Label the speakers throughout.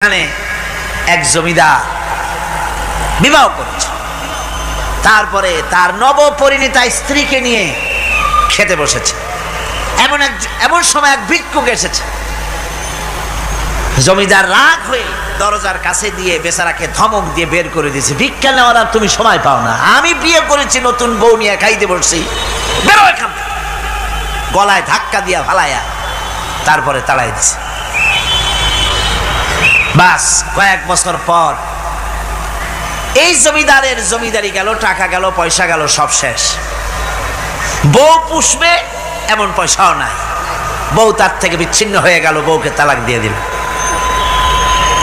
Speaker 1: এখানে এক জমিদার বিবাহ করেছে। তারপরে তার নবপরিণীতা স্ত্রীকে নিয়ে খেতে বসেছে। এমন এক এমন সময় এক ভিক্ষুক এসেছে। জমিদার রাগ হয়ে দরজার কাছে দিয়ে বেচারাকে ধমক দিয়ে বের করে দিয়েছে, ভিক্ষা নেওয়ার আর তুমি সময় পাও না। আমি বিয়ে করেছি, নতুন বউ নিয়ে খাইতে বসছি। বেরো এখান গলায় ধাক্কা দিয়া ফালাইয়া তারপরে তাড়াই দিছে। বাস, কয়েক বছর পর এই জমিদারের জমিদারি গেল, টাকা গেল, পয়সা গেল, সব শেষ। বউ পুষবে, এমন পয়সাও নাই। বউ তার থেকে বিচ্ছিন্ন হয়ে গেল, বউকে তালাক দিয়ে দিল।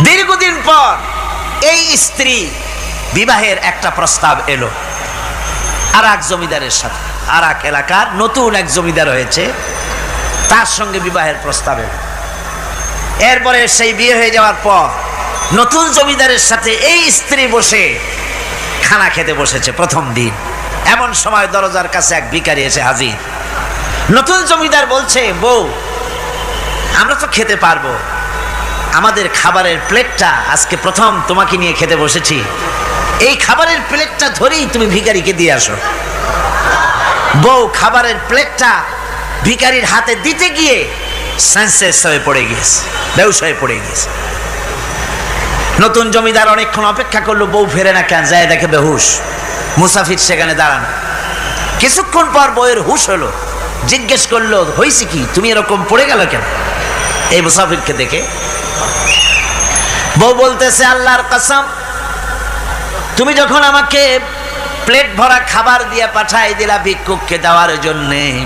Speaker 1: দীর্ঘদিন পর এই স্ত্রী বিবাহের একটা প্রস্তাব এলো। আর এক জমিদারের সাথে, আর এক এলাকার নতুন এক জমিদার হয়েছে, তার সঙ্গে বিবাহের প্রস্তাব এলো। এরপরে সেই বিয়ে হয়ে যাওয়ার পর নতুন জমিদারের সাথে এই স্ত্রী বসে খানা খেতে বসেছে প্রথম দিন। এমন সময় দরজার কাছে এক ভিখারি এসে হাজির। নতুন জমিদার বলছে, বউ, আমরা তো খেতে পারব। আমাদের খাবারের প্লেটটা আজকে প্রথম তোমাকে নিয়ে খেতে বসেছি। এই খাবারের প্লেটটা ধরেই তুমি ভিখারিকে দিয়ে আসো। বউ, খাবারের প্লেটটা ভিখারির হাতে দিতে গিয়ে সেন্সেস হয়ে পড়ে গিয়েছে হয়ে পড়ে গিয়েছে নতুন জমিদার অনেকক্ষণ অপেক্ষা করল, বউ ফেরে না কেন? যায় দেখে বেহুশ। মুসাফির সেখানে দাঁড়ান। কিছুক্ষণ পর বউয়ের হুশ হলো। জিজ্ঞেস করল হয়েছে কি? তুমি এরকম পড়ে গেল কেন? এই মুসাফিরকে দেখে বউ বলতেছে, আল্লাহর কসম, তুমি যখন আমাকে প্লেট ভরা খাবার দিয়ে পাঠাই দিলা ভিক্ষুককে দেওয়ার জন্যে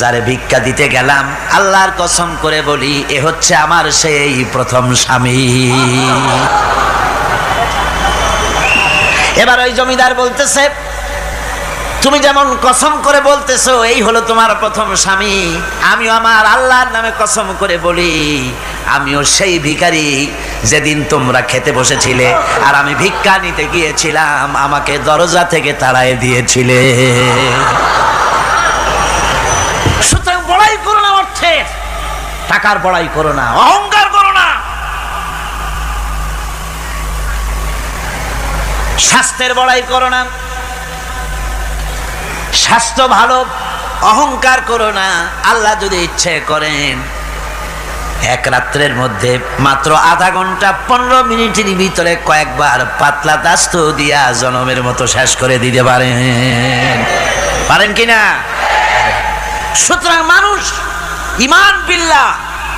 Speaker 1: যারে ভিক্ষা দিতে গেলাম, আল্লাহর কসম করে বলি, এ হচ্ছে আমার সেই প্রথম স্বামী। এবার ওই জমিদার বলতেছে, তুমি যেমন কসম করে বলতেছো, এই হলো তোমার প্রথম স্বামী। আমিও আমার আল্লাহর নামে কসম করে বলি, আমিও সেই ভিখারি যেদিন তোমরা খেতে বসেছিলে আর আমি ভিক্ষা নিতে গিয়েছিলাম, আমাকে দরজা থেকে তাড়াই দিয়েছিলে। টাকার বড়াই করো না, অহংকার করো না। স্বাস্থ্যের বড়াই করো না। স্বাস্থ্য ভালো, অহংকার করো না। আল্লাহ যদি ইচ্ছে করেন, এক রাত্রের মধ্যে মাত্র আধা ঘণ্টা, পনেরো মিনিটের ভিতরে কয়েকবার পাতলা দাস্ত দিয়া জনমের মতো শেষ করে দিতে পারেন। পারেন কি না সুতরাং মানুষ ইমান বিল্লাহ।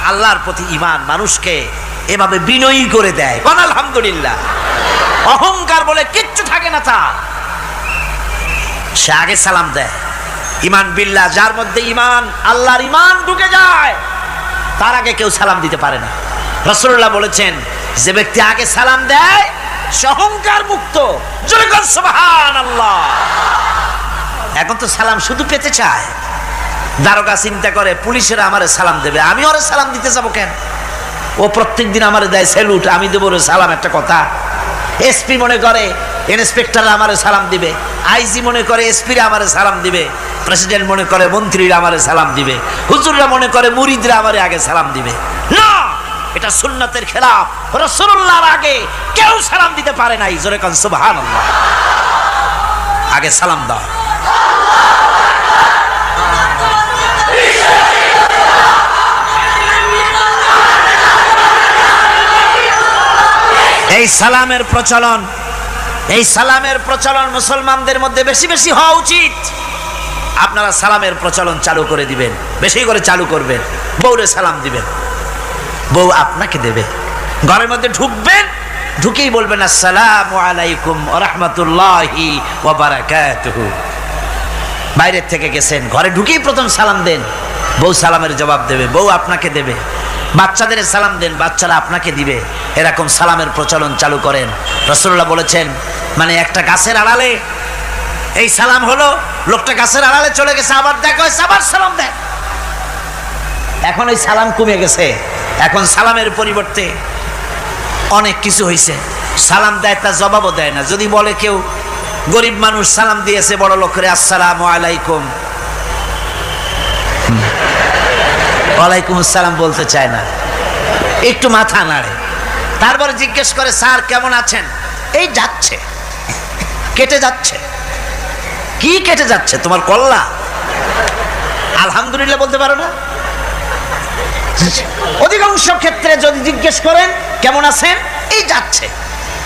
Speaker 1: আল্লাহর প্রতি ইমান মানুষকে এভাবে বিনয়ী করে দেয়। বল আলহামদুলিল্লাহ। অহংকার বলে কিচ্ছু থাকে না তার। সে আগে সালাম দেয়। ইমান বিল্লা যার মধ্যে ইমান, আল্লাহর ইমান ঢুকে যায়, তার আগে কেউ সালাম দিতে পারে না। রসুল্লাহ বলেছেন, যে ব্যক্তি আগে সালাম দেয়, সে অহংকার মুক্ত। আল্লাহ এখন তো সালাম শুধু পেতে চায়। দারোগা চিন্তা করে, পুলিশেরা আমারে সালাম দেবে। আমি ওরে সালাম দিতে যাব কেন? ও প্রত্যেক দিন আমার দেয় স্যালুট আমি দেবো ওরে সালাম, একটা কথা। এসপি মনে করে ইন্সপেক্টর আমারে সালাম দিবে। আইজি মনে করে, এসপিরা আমারে সালাম দিবে। প্রেসিডেন্ট মনে করে, মন্ত্রীরা আমারে সালাম দিবে। হুজুররা মনে করে, মুরিদরা আমারে আগে সালাম দিবে। না! এটা সুন্নাতের খেলাফ। রসুল্লাহর আগে কেউ সালাম দিতে পারে নাই। জোরে কান, সুবহানাল্লাহ। আগে সালাম দাও। এই সালামের প্রচলন, এই সালামের প্রচলন মুসলমানদের মধ্যে বেশি বেশি হওয়া উচিত। আপনারা সালামের প্রচলন চালু করে দিবেন, বেশি করে চালু করবেন, বউরে সালাম দিবেন। বউ আপনাকে দেবে। ঘরের মধ্যে ঢুকবেন, ঢুকেই বলবেন, আসসালামু আলাইকুম রহমতুল্লাহি বাইরের থেকে গেছেন, ঘরে ঢুকেই প্রথম সালাম দেন। বউ সালামের জবাব দেবে, বউ আপনাকে দেবে। বাচ্চাদের সালাম দেন, বাচ্চারা আপনাকে দিবে। এরকম সালামের প্রচলন চালু করেন। রসুল্লাহ বলেছেন মানে একটা গাছের আড়ালে, এই সালাম হলো, লোকটা গাছের আড়ালে চলে গেছে, আবার দেখা হয়েছে, আবার সালাম দেয়। এখন ওই সালাম কমে গেছে। এখন সালামের পরিবর্তে অনেক কিছু হয়েছে সালাম দেয় তার জবাবও দেয় না। যদি বলে কেউ, গরিব মানুষ সালাম দিয়েছে, বড় লোকের, আসসালামু আলাইকুম। ওয়ালাইকুম আসসালাম বলতে চায় না। একটু মাথা নাড়ে। তারপরে জিজ্ঞেস করে, স্যার, কেমন আছেন? এই যাচ্ছে। কেটে যাচ্ছে। কি কেটে যাচ্ছে? তোমার কল্লা? আলহামদুলিল্লাহ বলতে পারো না। অধিকাংশ ক্ষেত্রে যদি জিজ্ঞেস করেন, কেমন আছেন? এই যাচ্ছে।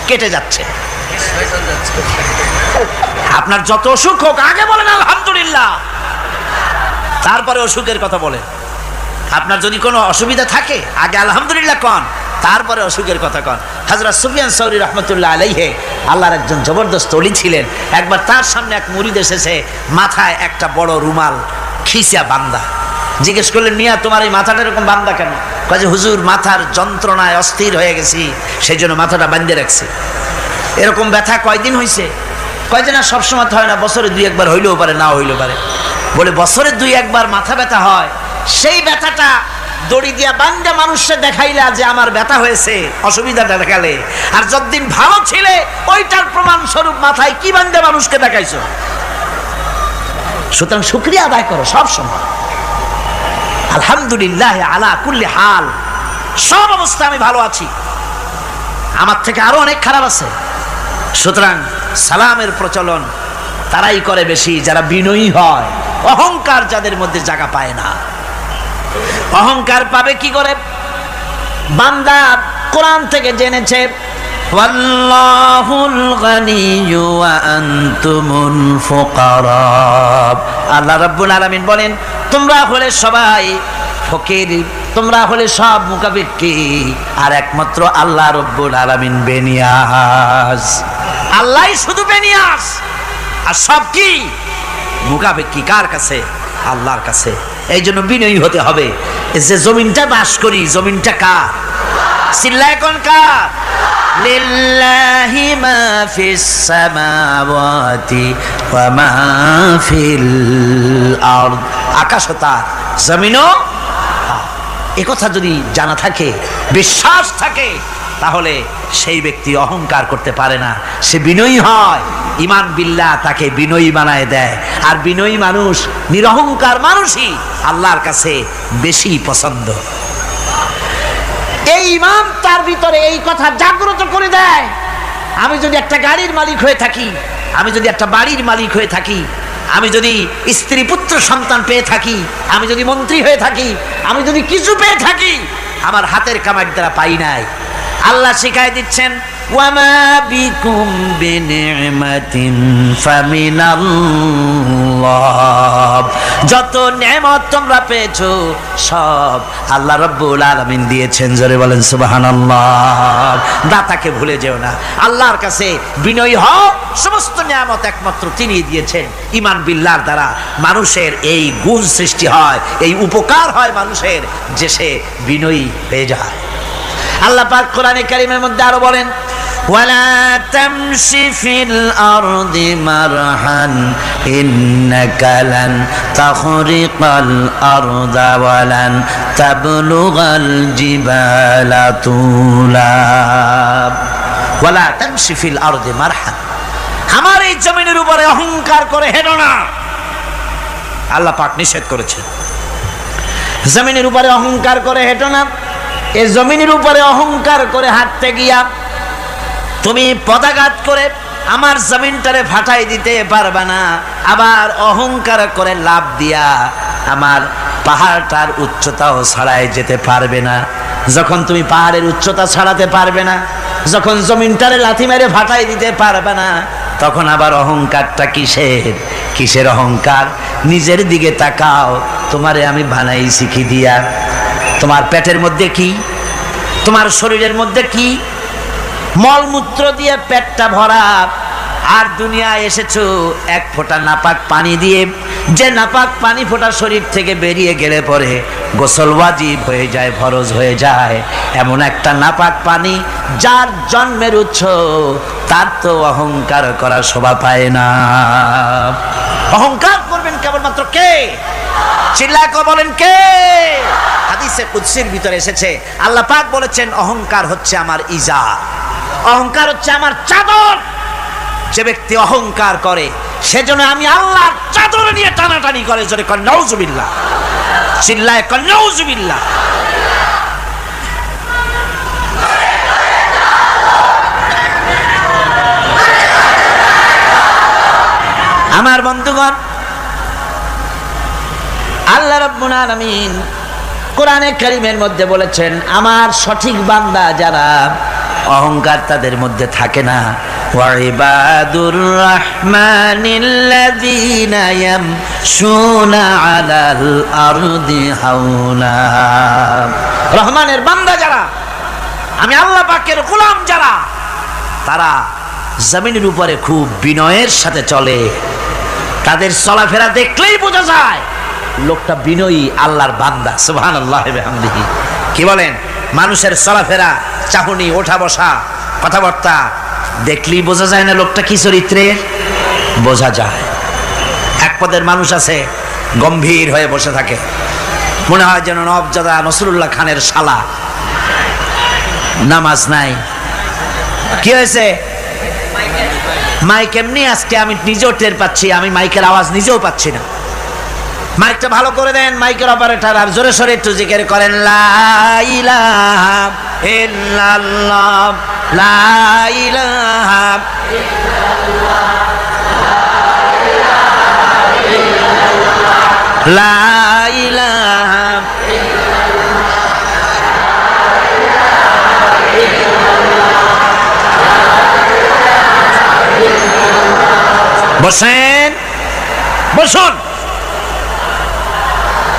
Speaker 1: কেটে যাচ্ছে। আপনার যত অসুখ হোক, আগে বলেন আলহামদুলিল্লাহ। তারপরে অসুখের কথা বলেন আপনার যদি কোনো অসুবিধা থাকে, আগে আলহামদুলিল্লাহ কন, তারপরে অসুখের কথা কন। হাজরত সুফিয়ান সৌরি রহমতুল্লাহ আলাইহে আল্লাহর একজন জবরদস্ত অলি ছিলেন। একবার তার সামনে এক মুরিদ এসেছে, মাথায় একটা বড় রুমাল খিসা বান্দা। জিজ্ঞেস করলেন, মিয়া, তোমার এই মাথাটা এরকম বান্দা কেন? কাজে হুজুর, মাথার যন্ত্রণায় অস্থির হয়ে গেছি সেই জন্য মাথাটা বান্ধে রাখছে। এরকম ব্যথা কয়দিন হয়েছে কয়দিন আর সবসময় হয় না, বছরে দুই একবার হইলেও পারে না হইলেও পারে। বলে, বছরে দুই একবার মাথা ব্যথা হয় সেই ব্যথাটা দড়ি দিয়া বান্ধে মানুষকে দেখাইলা যে আমার ব্যথা হয়েছে, অসুবিধাটা দেখালে। আর যতদিন ভালো ছিলে, ওইটার প্রমাণ স্বরূপ মাথায় কি বান্ধে মানুষকে দেখাইছো? সুতরাং শুক্রিয়া আদায় করো সব সময়। আলহামদুলিল্লাহ আলা কুল্লি হাল। সব অবস্থা আমি ভালো আছি। আমার থেকে আরও অনেক খারাপ আছে। সুতরাং সালামের প্রচলন তারাই করে বেশি, যারা বিনয়ী হয়। অহংকার যাদের মধ্যে জায়গা পায় না। অহংকার পাবে কি করে? বান্দা কোরআন থেকে জেনেছে আল্লাহ রাব্বুল আলামিন বলেন, তোমরা হলে সবাই ফকির, তোমরা হলে সব মুকাবিক্কি আর একমাত্র আল্লাহ রব্বুল আলামিন বেনিয়াস আল্লাহই শুধু বেনিয়াস আর সব কি? মুকাবিক্কি কার কাছে? আল্লাহর কাছে। এই জন্য বিনয়ী হতে হবে। যে জমিনটা বাস করি, জমিনটা কার? চিল্লায় কোন কার? লিল্লাহি মা ফিস সামাওয়াতি ওয়া মা ফিল আরদ। আকাশ তার, জমিনও কথা যদি জানা থাকে, বিশ্বাস থাকে, তাহলে সেই ব্যক্তি অহংকার করতে পারে না। সে বিনয়ী হয়। ইমান বিল্লা তাকে বিনয়ী বানায় দেয়। আর বিনয়ী মানুষ, নিরহংকার মানুষই আল্লাহর কাছে বেশি পছন্দ। এই ইমাম তার ভিতরে এই কথা জাগ্রত করে দেয়। আমি যদি একটা গাড়ির মালিক হয়ে থাকি, আমি যদি একটা বাড়ির মালিক হয়ে থাকি, আমি যদি স্ত্রী পুত্র সন্তান পেয়ে থাকি, আমি যদি মন্ত্রী হয়ে থাকি, আমি যদি কিছু পেয়ে থাকি, আমার হাতের কামার দ্বারা পাই নাই। আল্লাহ শিখাই দিচ্ছেন যত নেমত তোমরা পেয়েছ, সব আল্লাহ রব্বুল আলামিন দিয়েছেন। জোরে বলেন, সুবহানাল্লাহ। দাতাকে ভুলে যেও না। আল্লাহর কাছে বিনয়ী হও, সমস্ত নিয়ামত একমাত্র তিনি দিয়েছেন। ইমান বিল্লার দ্বারা মানুষের এই গুণ সৃষ্টি হয়, এই উপকার হয় মানুষের, যে সে বিনয়ী হয়ে যায়। আল্লাহ পাক কোরআনে কারিমের মধ্যে আরও বলেন ولا تمش في الأرض مرحا إنك لن تخرق الأرض ولن تبلغ الجبال طولا ولا تمشي في الأرض مرحا আমার এই জমিনের উপরে অহংকার করে হেঁটো না আল্লাহ পাক নিষেধ করেছে জমিনের উপরে অহংকার করে হেঁটো না এ জমিনের উপরে অহংকার করে হাঁটতে গিয়া তুমি পদাঘাত করে আমার জমিনটারে ফাটাই দিতে পারবে না। আবার অহংকার করে লাভ দিয়া আমার পাহাড়টার উচ্চতাও ছাড়াই যেতে পারবে না। যখন তুমি পাহাড়ের উচ্চতা ছাড়াতে পারবে না, যখন জমিনটারে লাথি মেরে ফাটাই দিতে পারবে না, তখন আবার অহংকারটা কিসের? কিসের অহংকার? নিজের দিকে তাকাও, তোমারে আমি বানাই শিখি দিয়া। তোমার পেটের মধ্যে কি? তোমার শরীরের মধ্যে কি? মলমূত্র দিয়ে পেটটা ভরা। আর দুনিয়ায় এসেছ, এক ফোঁটা নাপাক পানি দিয়ে। যে নাপাক পানি ফোঁটা শরীর থেকে বেরিয়ে গেলে পরে গোসল ওয়াজিব হয়ে যায়, ফরজ হয়ে যায়। এমন একটা নাপাক পানি যার জন্মের উৎস, তার তো অহংকার করা শোভা পায় না। অহংকার করবেন কেবলমাত্র কে? চিল্লাক বলেন কে? হাদিসে কুৎসির ভিতরে এসেছে, আল্লাহ পাক বলেছেন, অহংকার হচ্ছে আমার ইজা। অহংকার হচ্ছে আমার চাদর। যে ব্যক্তি অহংকার করে, সেজন্য আমি আল্লাহ চাদর নিয়ে টানাটানি করে, জোরে কন্যাউজুবিল্লা চিল্লায় কন্যাউজুবিল্লা আমার বন্ধুগণ, আল্লাহ রব্বুল আলামিন কোরআনে কারিমের মধ্যে বলেছেন, আমার সঠিক বান্দা যারা অহংকার তাদের মধ্যে থাকে না। ওয়াইবাদুর রাহমানিল্লাযীনা ইয়ামশুনা আলাল আরদি হাওলা। রহমানের বান্দা যারা, আমি আল্লাহ পাকের গোলাম যারা, তারা জমিনের উপরে খুব বিনয়ের সাথে চলে। তাদের চলাফেরা দেখলেই বোঝা যায়, লোকটা বিনয়ী আল্লাহর বান্দা। সুবহান আল্লাহ কি বলেন? মানুষের চলাফেরা চাহনি, ওঠা বসা, কথাবার্তা। দেখলেই বোঝা যায় না লোকটা কি চরিত্রের বোঝা যায়। এক পদের মানুষ আছে, গম্ভীর হয়ে বসে থাকে। মনে হয় যেন নবজাদা নসরুল্লাহ খানের শালা। নামাজ নাই। কি হয়েছে? মাইক এমনি আজকে আমি নিজেও টের পাচ্ছি, আমি মাইকের আওয়াজ নিজেও পাচ্ছি না। মাইকটা ভালো করে দেন মাইকের অপারেটর আর জোরে সরে একটু জিকের করেন বসেন বসুন।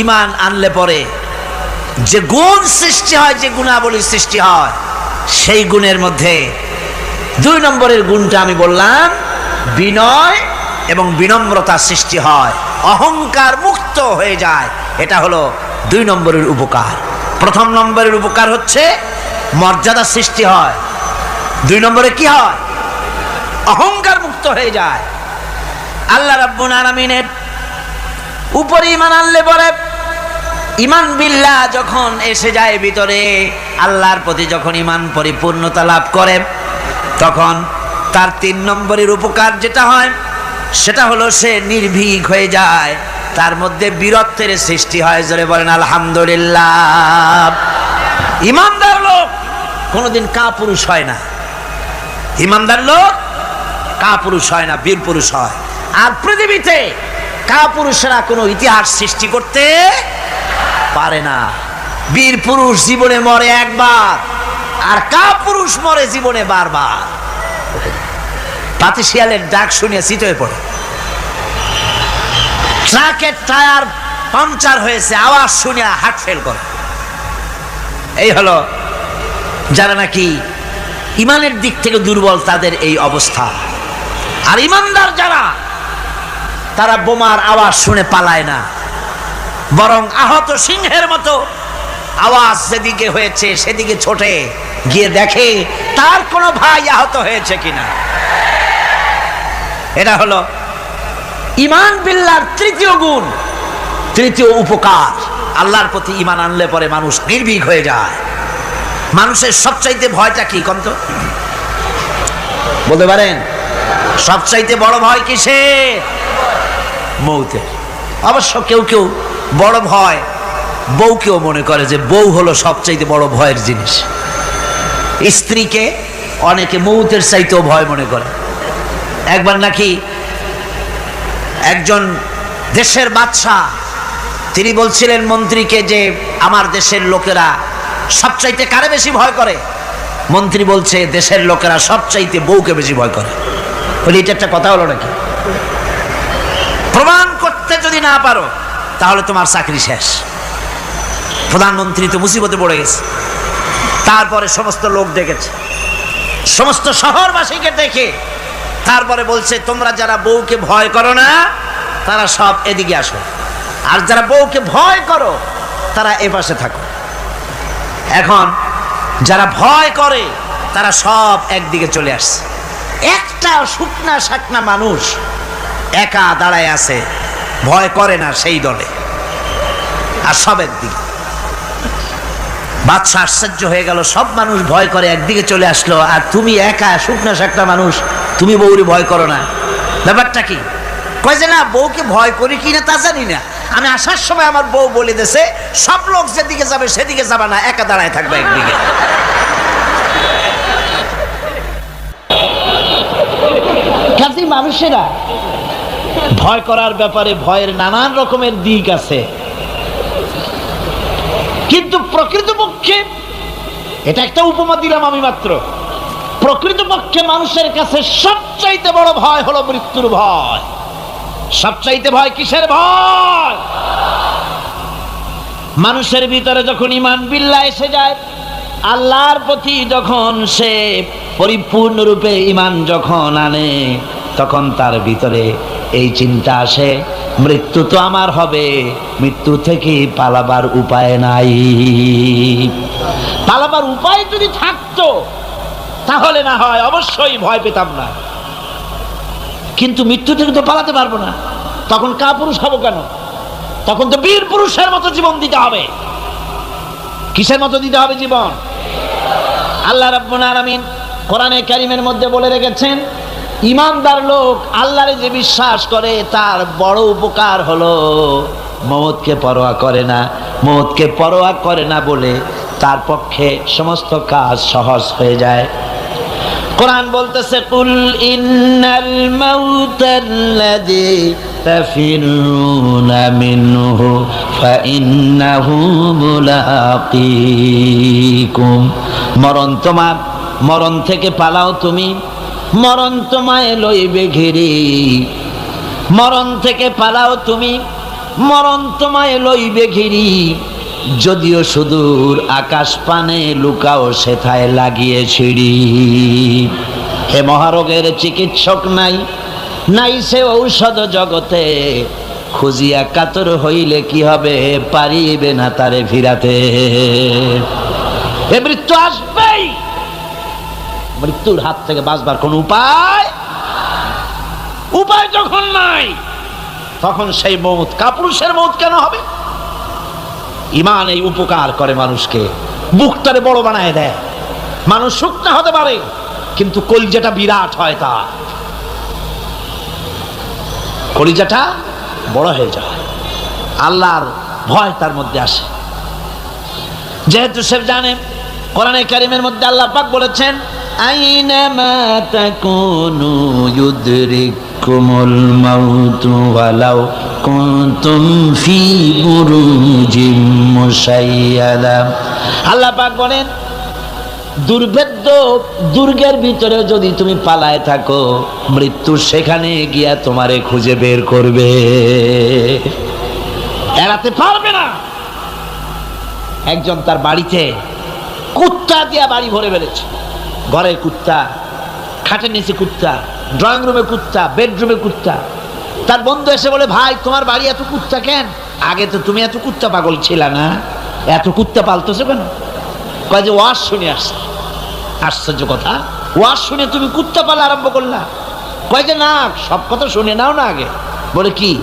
Speaker 1: ইমান আনলে পরে যে গুণ সৃষ্টি হয়, যে গুণাবলী সৃষ্টি হয়, সেই গুণের মধ্যে দুই নম্বরের গুণটা আমি বললাম, বিনয় এবং বিনম্রতা সৃষ্টি হয়, অহংকার মুক্ত হয়ে যায়, এটা হলো দুই নম্বরের উপকার। প্রথম নম্বরের উপকার হচ্ছে মর্যাদা সৃষ্টি হয়। দুই নম্বরে কি হয়? অহংকার মুক্ত হয়ে যায়। আল্লাহ রাব্বুল আলামিনের উপরে ইমান আনলে পরে ইমান বিল্লাহ যখন এসে যায় ভিতরে, আল্লাহর প্রতি যখন ইমান পরিপূর্ণতা লাভ করে, তখন তার তিন নম্বরের উপকার যেটা হয়, সেটা হলো সে নির্ভীক হয়ে যায়। তার মধ্যে বীরত্বের সৃষ্টি হয়, জোরে বলেন, আলহামদুলিল্লাহ। ইমানদার লোক কোনোদিন কা পুরুষ হয় না। ইমানদার লোক কা পুরুষ হয় না, বীর পুরুষ হয়। আর পৃথিবীতে কা পুরুষেরা কোনো ইতিহাস সৃষ্টি করতে পারে না। বীর পুরুষ জীবনে মরে একবার, আর কা পুরুষ মরে জীবনে বারবার। পাতি শিয়ালের ডাক শুনিয়ে চিত হয়ে পড়ে। ট্রাকের টায়ার পাংচার হয়েছে, আওয়াজ শুনিয়া হার্ট ফেল করে। এই হলো যারা নাকি ইমানের দিক থেকে দুর্বল, তাদের এই অবস্থা। আর ইমানদার যারা, তারা বোমার আওয়াজ শুনে পালায় না। বরং আহত সিংহের মতো আওয়াজ যেদিকে হয়েছে, সেদিকে ছোটে। গিয়ে দেখে তার কোনো ভাই আহত হয়েছে কিনা। এটা হলো ইমান বিল্লার তৃতীয় গুণ, তৃতীয় উপকার। আল্লাহর প্রতি ইমান আনলে পরে মানুষ নির্ভীক হয়ে যায়। মানুষের সবচাইতে ভয়টা কি কন্ত বলতে পারেন, সবচাইতে বড় ভয় কিসে মৌতের। অবশ্য কেউ কেউ বড় ভয়। বউকেও মনে করে যে বউ হলো সবচাইতে বড় ভয়ের জিনিস। স্ত্রীকে অনেকে মৌতের চাইতেও ভয় মনে করে। একবার নাকি একজন দেশের বাদশাহ, তিনি বলছিলেন মন্ত্রীকে যে আমার দেশের লোকেরা সবচাইতে কারে বেশি ভয় করে? মন্ত্রী বলছে, দেশের লোকেরা সবচাইতে বউকে বেশি ভয় করে। বলি, এটা একটা কথা হলো নাকি? প্রমাণ করতে যদি না পারো তাহলে তোমার চাকরি শেষ। প্রধানমন্ত্রী তো মুসিবতে পড়ে গেছে। তারপরে সমস্ত লোক ডেকেছে সমস্ত শহরবাসীকে দেখে। তারপরে বলছে, তোমরা যারা বউকে ভয় করো না, তারা সব এদিকে আসো। আর যারা বউকে ভয় করো, তারা এ পাশে থাকো। এখন যারা ভয় করে, তারা সব একদিকে চলে আসছে। একটা শুকনা শাকনা মানুষ একা দাঁড়ায় আছে। ভয় করে না সেই দলে। আর সব একদিকে বাচ্চা আশ্চর্য হয়ে গেল, সব মানুষ ভয় করে, একদিকে চলে আসলো, আর তুমি একা, শুকনা শাকনা মানুষ, তুমি বউরি ভয় করো না। ব্যাপারটা কি? কয় যে না, বউকে ভয় করি কি না তা জানি না। আমি আসার সময় আমার বউ বলে দেছে সব লোক যেদিকে যাবে, সেদিকে যাবে না, একা দাঁড়ায় থাকবে একদিকে। মানুষেরা ভয় করার ব্যাপারে ভয়ের নানান রকমের দিক আছে। কিন্তু প্রকৃতপক্ষে, এটা একটা উপমা দিলাম আমি মাত্র। প্রকৃতপক্ষে মানুষের কাছে সবচাইতে বড় ভয় হলো মৃত্যুর ভয়। সবচাইতে ভয় কিসের ভয়? মানুষের ভিতরে যখন ইমান বিল্লা এসে যায়, আল্লাহর প্রতি যখন সে পরিপূর্ণরূপে ইমান যখন আনে তখন তার ভিতরে এই চিন্তা আসে, মৃত্যু তো আমার হবে, মৃত্যু থেকে পালাবার উপায় নাই। পালাবার উপায় যদি থাকতো, তাহলে না হয় অবশ্যই ভয় পেতাম না। কিন্তু মৃত্যু থেকে তো পালাতে পারব না। তখন কা পুরুষ হব কেন? তখন তো বীর পুরুষের মতো জীবন দিতে হবে। কিসের মতো দিতে হবে জীবন? আল্লাহ রাব্বুল আলামিন কোরআনে কারিমের মধ্যে বলে রেখেছেন ইমানদার লোক আল্লাহরে যে বিশ্বাস করে, তার বড় উপকার হলো মমতকে পরোয়া করে না। মমতকে পরোয়া করে না বলে তার পক্ষে সমস্ত কাজ সহজ হয়ে যায়। কোরআন বলতেছে, কুল ইন্নাল মাউতাল্লাযী তাফিরুনা মিনহু ফাইন্নাহু মুলাকীকুম। মরণ তোমার, মরণ থেকে পালাও তুমি। মরণ তোমায় লইবে ঘিরি। মরণ থেকে পালাও তুমি, মরণ তোমায় লইবে ঘিরি। যদিও সুদূর আকাশ পানে লুকাও সেথায় লাগিয়ে ছিড়ি। হে মহারোগের চিকিৎসক নাই নাই সে ঔষধ জগতে। খুঁজিয়া কাতর হইলে কি হবে, পারিবে না তারে ফিরাতে। এ মৃত্যু আসবেই! মৃত্যুর হাত থেকে বাঁচবার কোন উপায়? উপায় যখন নাই, তখন সেই মৌত কাপুরুষের মৌত কেন হবে? ইমান এই উপকার করে মানুষকে, বুকটারে বড় বানায় দেয়। মানুষ শুকনা হতে পারে, কিন্তু কলিজাটা বিরাট হয় তা কলিজাটা বড় হয়ে যায়। আল্লাহর ভয় তার মধ্যে আসে। যেহেতু সে জানে, কোরআনে কারিমের মধ্যে আল্লাহ পাক বলেছেন আইনামা তাকুনু ইউদরিকুমুল মাউতু ওয়ালাউ কুনতুম ফি বুরুজিম মুশাইয়াদা। আল্লাহ পাক দুর্ভেদ্য দুর্গের ভিতরে যদি তুমি পালায় থাকো, মৃত্যু সেখানে গিয়া তোমারে খুঁজে বের করবে। এড়াতে পারবে না। একজন তার বাড়িতে কুত্তা দিয়া বাড়ি ভরে ফেলেছে। ঘরের কুত্তা, খাটের নিচে কুত্তা ড্রয়িং রুমে কুত্তা বেডরুমে কুত্তা। তার বন্ধু এসে বলে, ভাই, তোমার বাড়ি এত কুত্তা কেন? আগে তো তুমি এত কুত্তা পাগল ছিল না। এত কুত্তা পালতেছো কেন? কয় যে, ওয়াজ শুনে আসছে। আশ্চর্য কথা, ওয়াজ শুনে তুমি কুত্তা পালা আরম্ভ করলা। কয় যে, না, সব কথা শুনে নাও না আগে। বলে, কি?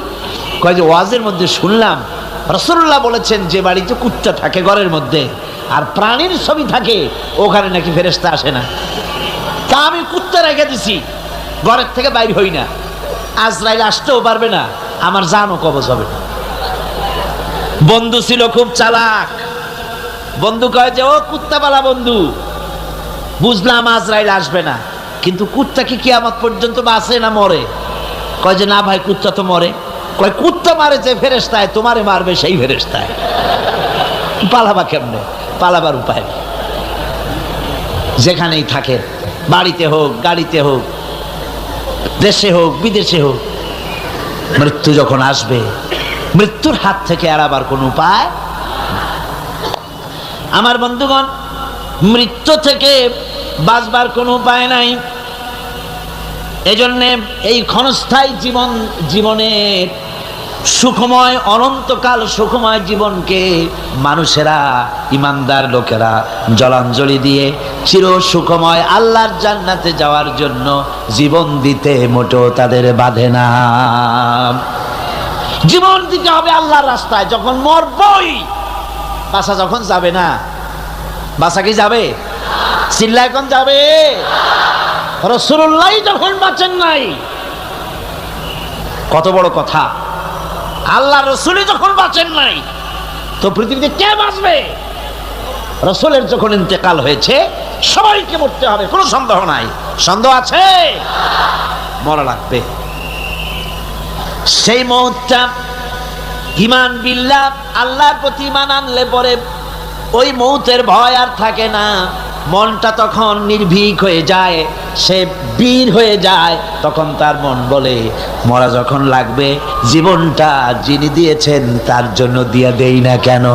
Speaker 1: কয় যে, ওয়াজের মধ্যে শুনলাম রসুল্লাহ বলেছেন যে বাড়িতে কুত্তা থাকে ঘরের মধ্যে। আর প্রাণীর ছবি থাকে, ওখানে নাকি ফেরেস্তা আসে না। তা আমি কুত্তা রেখে দিছি, ঘরের থেকে বাইর হই না। আজরাইল আসতেও পারবে না, আমার জানও কবজ হবে বন্ধু ছিল খুব চালাক। বন্ধু কয় যে, ও কুত্তাপালা বন্ধু, বুঝলাম আজরাইল আসবে না, কিন্তু কুত্তা কি কিয়ামত পর্যন্ত বাঁচে না মরে? কয় যে, না ভাই, কুত্তা তো মরে। কয়, কুত্তা মারে যে ফেরেস্তায় তোমারে মারবে সেই ফেরেস্তায় পালাবা কেমনে? পালাবার উপায়। যেখানেই থাকে, বাড়িতে হোক, গাড়িতে হোক, দেশে হোক, বিদেশে হোক, মৃত্যু যখন আসবে, মৃত্যুর হাত থেকে এড়াবার কোন উপায় আমার বন্ধুগণ, মৃত্যু থেকে বাঁচবার কোনো উপায় নাই। এজন্যে এই ক্ষণস্থায়ী জীবন, জীবনের সুখময়, অনন্তকাল সুখময় জীবনকে মানুষেরা, ইমানদার লোকেরা জলাঞ্জলি দিয়ে চির সুখময় আল্লাহর জান্নাতে যাওয়ার জন্য জীবন দিতে মোটেও তাদের বাধে না। জীবন দিতে হবে আল্লাহর রাস্তায়, যখন মরবই, বাসা যখন যাবে না? বাসা কি যাবে? চিল্লা এখন যাবে? রসুল্লাহ যখন বাঁচেন নাই, কত বড় কথা। আল্লাহ রসুলই যখন বাঁচেন নাই, তো পৃথিবীতে কে বাঁচবে? রসুলের যখন ইন্তেকাল হয়েছে, সবাইকে মরতে হবে, কোনো সন্দেহ নাই। সন্দেহ আছে? মরা লাগবে। সেই মুহূর্তটা ইমান বিল্লাহ আল্লাহর প্রতি ইমান আনলে পরে ওই মৌতের ভয় আর থাকে না। মনটা তখন নির্ভীক হয়ে যায়, সে বীর হয়ে যায়। তখন তার মন বলে, মরা যখন লাগবে, জীবনটা যিনি দিয়েছেন তার জন্য দিয়ে দেই না কেন?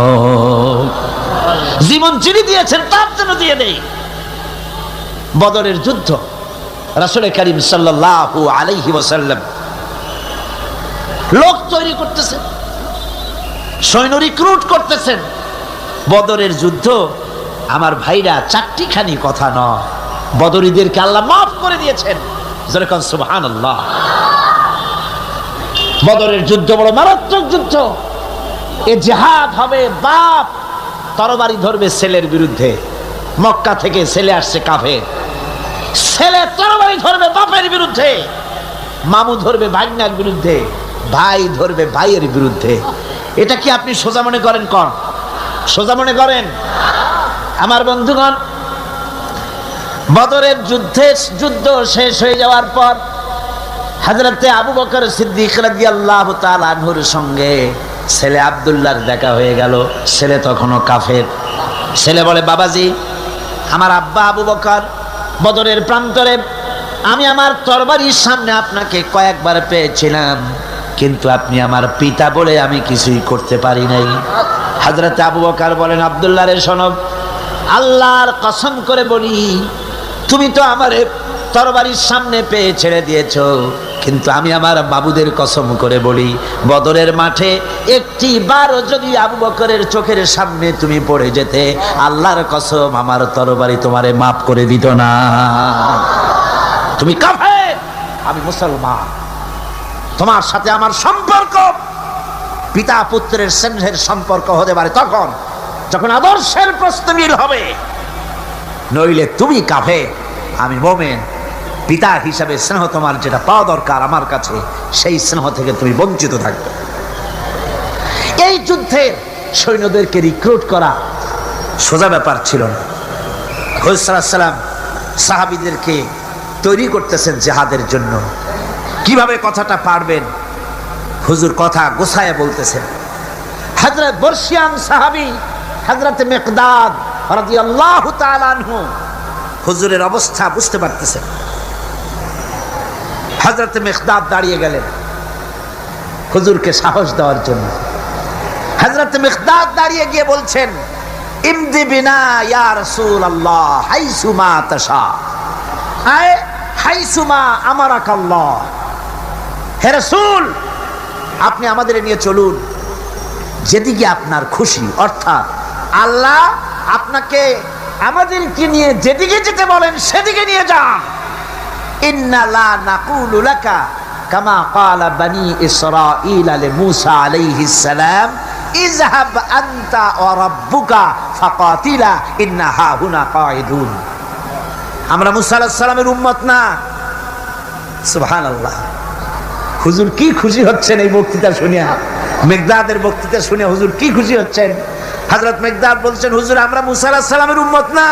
Speaker 1: জীবন যিনি দিয়েছেন তার জন্য দিয়ে দেই। বদরের যুদ্ধ, রাসুল করিম সাল্লাল্লাহু আলাইহি ওয়াসাল্লাম লোক তৈরি করতেছেন, সৈন্য রিক্রুট করতেছেন। বদরের যুদ্ধ আমার ভাইরা চারটিখানি কথা নয়। বদরীদেরকে আল্লাহ মাফ করে দিয়েছেন। যেরকম সুবহান বদরের যুদ্ধ বড় মারাত্মক যুদ্ধ। এ জেহাদ হবে বাপ, তরবারি ধরবে ছেলের বিরুদ্ধে। মক্কা থেকে ছেলে আসছে কাফে ছেলে তরবারি ধরবে বাপের বিরুদ্ধে। মামু ধরবে ভাগ্নার বিরুদ্ধে। ভাই ধরবে ভাইয়ের বিরুদ্ধে। এটা কি আপনি সোজা মনে করেন কন? সোজা মনে করেন? আমার বন্ধুগণ, বদরের যুদ্ধে যুদ্ধ শেষ হয়ে যাওয়ার পর হাজরতে আবু বকর সিদ্দিক তাআলা আনহুর সঙ্গে ছেলে আব্দুল্লাহর দেখা হয়ে গেল। ছেলে তখনও কাফের। ছেলে বলে, বাবাজি, আমার আব্বা আবু বকর বদরের প্রান্তরে, আমি আমার তরবারির সামনে আপনাকে কয়েকবার পেয়েছিলাম, কিন্তু আপনি আমার পিতা বলে আমি কিছুই করতে পারি নাই। হাজরতে আবু বকর বলেন, আব্দুল্লাহ রে সনব আল্লাহর কসম করে বলি, তুমি তো আমার তরবারির সামনে পেয়ে ছেড়ে দিয়েছ, কিন্তু আমি আমার বাবুদের কসম করে বলি, বদরের মাঠে একটি বারও যদি আবু বকরের চোখের সামনে তুমি পড়ে যেতে, আল্লাহর কসম আমার তরবারি তোমারে মাফ করে দিত না। তুমি কাফে আমি মুসলমান। তোমার সাথে আমার সম্পর্ক, পিতা পুত্রের স্নেহের সম্পর্ক হতে পারে তখন। যখন আদর্শের প্রশ্ন মিল হবে, নইলে তুমি কাফে, আমি মোমেন, পিতা হিসাবে স্নেহ তোমার যেটা পাওয়া দরকার আমার কাছে, সেই স্নেহ থেকে তুমি বঞ্চিত থাকবে। এই যুদ্ধে সৈন্যদেরকে রিক্রুট করা সোজা ব্যাপার ছিল না। হজসালাম সাহাবিদেরকে তৈরি করতেছেন জেহাদের জন্য। কীভাবে কথাটা পারবেন? হুজুর কথা গোসায় বলতেছেন। হজরত বর্ষিয়ান সাহাবি হজরত মেকদাদ রাদিয়াল্লাহু তাআলা আনহু। হুজুরের অবস্থা বুঝতে পারতেছেন। হজরত মেকদাদ দাঁড়িয়ে গেলেন হুজুরকে সাহস দেওয়ার জন্য। হজরত মেকদাদ দাঁড়িয়ে গিয়ে বলছেন, ইমদি বিনা ইয়া রাসূল আল্লাহ হাইসুমা তাশা। আয় হাইসুমা আমারাক আল্লাহ হে রাসূল, আপনি আমাদের নিয়ে চলুন। যেদিকে আপনার খুশি, অর্থাৎ আল্লাহ আপনাকে আমাদেরকে নিয়ে যেদিকে যেতে বলেন, সেদিকে নিয়ে যান। সালাম ইন্না আমরা উম্মত হুজুর কি খুশি হচ্ছেন এই বক্তৃতা শুনিয়া? মেঘদাদের বক্তৃতা শুনে হুজুর কি খুশি হচ্ছেন? হজরত মেঘদাদ বলছেন, হুজুর, আমরা মুসা সালামের উম্মত না।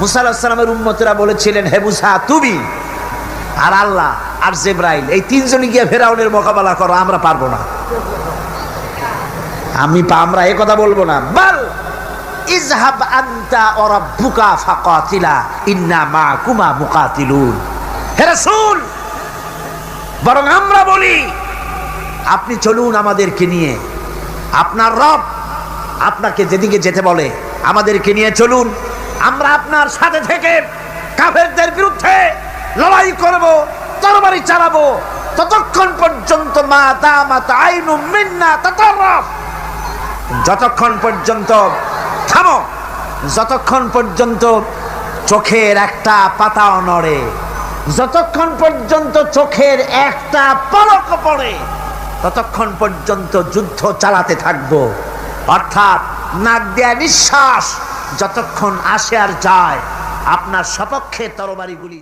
Speaker 1: মুসা সালামের উম্মতেরা বলেছিলেন, হে মুসা, তুমি আর আল্লাহ আর জেব্রাইল, এই তিনজনই গিয়ে ফেরাউনের মোকাবেলা করো, আমরা পারব না। আমি আমরা এ কথা বলব না। বল ইজহাব আনতা ওয়া রাব্বুকা ফাকাতিলা, ইন্না মাকুমা মুকাতিলুন। হে রাসূল, বরং আমরা বলি, আপনি চলুন আমাদেরকে নিয়ে, আপনার রব আপনাকে যেদিকে যেতে বলে, আমাদেরকে নিয়ে চলুন। আমরা আপনার সাথে থেকে কাফেরদের বিরুদ্ধে লড়াই করব, তরবারি চালাবো। ততক্ষণ পর্যন্ত মা দামাত আইনু মিন্না তাতাররাফ। যতক্ষণ পর্যন্ত, থামো। যতক্ষণ পর্যন্ত চোখের একটা পাতাও নড়ে। যতক্ষণ পর্যন্ত চোখের একটা পলক পড়ে, ততক্ষণ পর্যন্ত যুদ্ধ চালাতে থাকব। অর্থাৎ নাক দেয়া নিঃশ্বাস যতক্ষণ আসে আর যায় আপনার সপক্ষে তরবারিগুলি